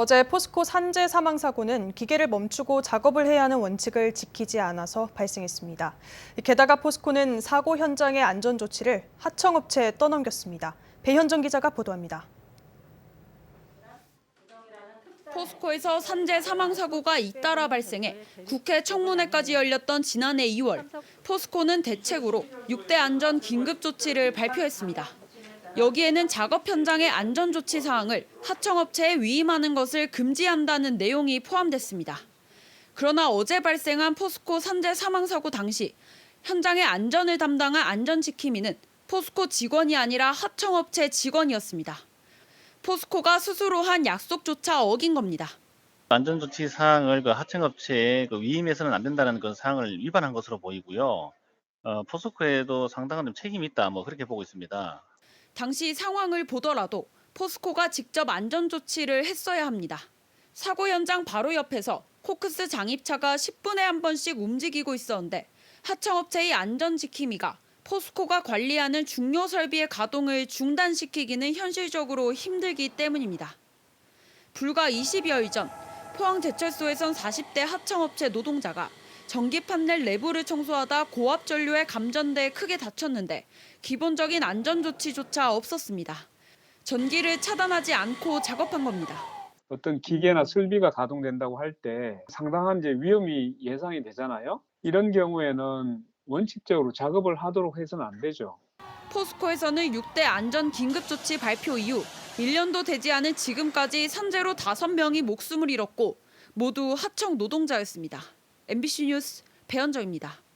어제 포스코 산재 사망 사고는 기계를 멈추고 작업을 해야 하는 원칙을 지키지 않아서 발생했습니다. 게다가 포스코는 사고 현장의 안전 조치를 하청업체에 떠넘겼습니다. 배현정 기자가 보도합니다. 포스코에서 산재 사망 사고가 잇따라 발생해 국회 청문회까지 열렸던 지난해 2월 포스코는 대책으로 6대 안전 긴급 조치를 발표했습니다. 여기에는 작업 현장의 안전 조치 사항을 하청업체에 위임하는 것을 금지한다는 내용이 포함됐습니다. 그러나 어제 발생한 포스코 산재 사망 사고 당시 현장의 안전을 담당한 안전지킴이는 포스코 직원이 아니라 하청업체 직원이었습니다. 포스코가 스스로 한 약속조차 어긴 겁니다. 안전조치 사항을 그 하청업체에 그 위임해서는 안 된다는 그 사항을 위반한 것으로 보이고요. 어, 포스코에도 상당한 좀 책임이 있다, 뭐 그렇게 보고 있습니다. 당시 상황을 보더라도 포스코가 직접 안전 조치를 했어야 합니다. 사고 현장 바로 옆에서 코크스 장입차가 10분에 한 번씩 움직이고 있었는데 하청업체의 안전 지킴이가 포스코가 관리하는 중요 설비의 가동을 중단시키기는 현실적으로 힘들기 때문입니다. 불과 20여일 전 포항제철소에선 40대 하청업체 노동자가 전기 판넬 내부를 청소하다 고압 전류에 감전돼 크게 다쳤는데 기본적인 안전 조치조차 없었습니다. 전기를 차단하지 않고 작업한 겁니다. 어떤 기계나 설비가 가동된다고 할 때 상당한 이제 위험이 예상이 되잖아요. 이런 경우에는 원칙적으로 작업을 하도록 해서는 안 되죠. 포스코에서는 6대 안전 긴급 조치 발표 이후 1년도 되지 않은 지금까지 산재로 5명이 목숨을 잃었고 모두 하청 노동자였습니다. MBC 뉴스 배현정입니다.